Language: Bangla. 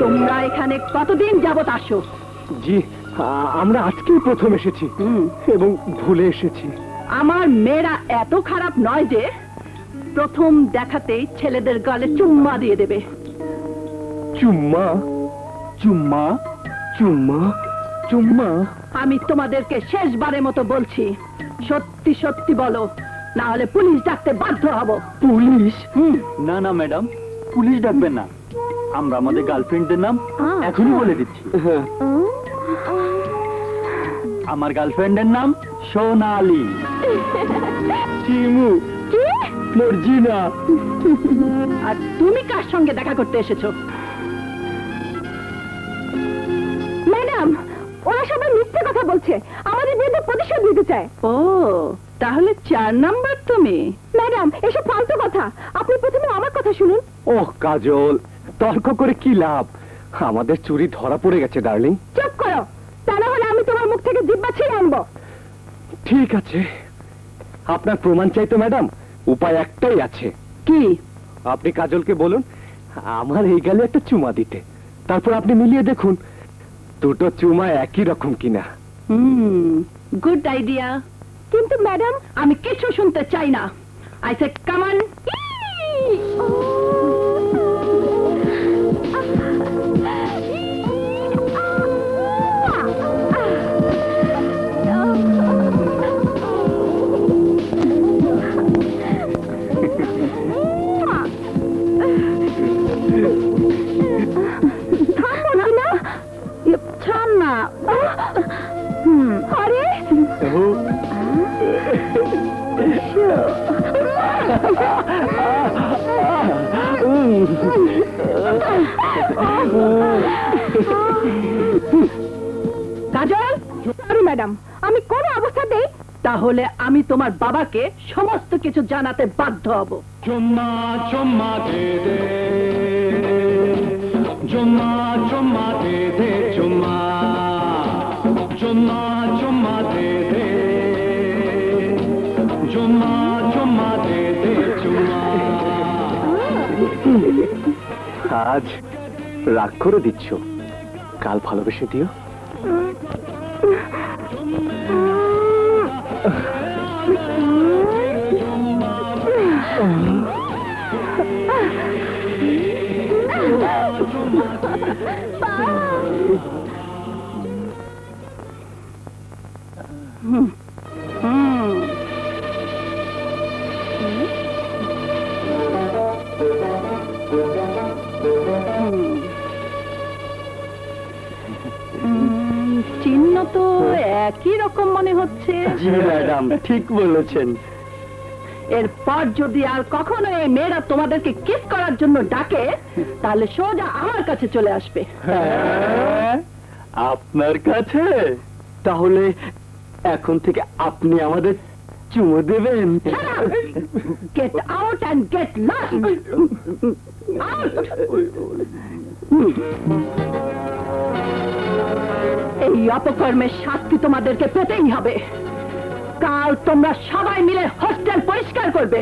তোমরা এখানে কতদিন যাবত আসো? জি আমরা আজকেই প্রথম এসেছি এবং ভুলে এসেছি। আমার মেয়েরা এত খারাপ নয় যে প্রথম দেখাতেই ছেলেদের গলে চুম্মা দিয়ে দেবে। চুম্মা? চুম্মা? চুম্মা চুম্মা। আমি তোমাদেরকে শেষবারের মতো বলছি সত্যি সত্যি বলো না হলে পুলিশ ডাকতে বাধ্য হব। পুলিশ? না না ম্যাডাম পুলিশ ডাকবেন না। আমরা আমাদের গার্লফ্রেন্ডদের নাম এখনই বলে দিচ্ছি। হ্যাঁ। আমার গার্লফ্রেন্ডের নাম সোনালি চিমু। মর্জিনা। আর তুমি কার সঙ্গে দেখা করতে এসেছ? ওরা সবাই মিথ্যে কথা বলছে। আমাদের বিরুদ্ধে প্রতিশোধ নিতে চায়। ও তাহলে চার নাম্বার তুমি। ম্যাডাম এসব ফালতু কথা। আপনি প্রথমে আমার কথা শুনুন। ওহ কাজল তর্ক করে কি লাভ? আমাদের চুরি ধরা পড়ে গেছে ডার্লিং। চুপ করো। তা না হলে আমি তোমার মুখ থেকে জিব্বা ছিঁড়ে আনব। ঠিক আছে। আপনার প্রমাণ চাইতো ম্যাডাম। উপায় একটাই আছে। কি? আপনি কাজলকে বলুন আমার এই গালে একটা চুমা দিতে। তারপর আপনি মিলিয়ে দেখুন। দুটো চুমা একই রকম কিনা। হুম গুড আইডিয়া কিন্তু ম্যাডাম, আমি কিছু শুনতে চাই না। আই সে কামান ছাড় কাজল? Sorry madam. আমি কোন অবস্থাতেই তাহলে আমি তোমার বাবাকে সমস্ত কিছু জানাতে বাধ্য হব। চুম্মা চুম্মা দে দে। চুম্মা চুম্মা দে দে চুম্মা। চুম্মা চুম্মা দে দে। চুম্মা আজ রাগ করে দিচ্ছ। কাল ভালোবেসে দিও। উম, একই রকম মনে হচ্ছে? জি ম্যাডাম ঠিক বলেছেন। এরপর যদি আর কখনো এই মেয়েরা তোমাদেরকে কিস করার জন্য ডাকে তাহলে সোজা আমার কাছে চলে আসবে। হ্যাঁ, আপনার কাছে? তাহলে এখন থেকে আপনি আমাদের চুমু দেবেন। Get out and get lost এই অপকর্মের শাস্তি তোমাদেরকে পেতেই হবে। কাল তোমরা সবাই মিলে হোস্টেল পরিষ্কার করবে।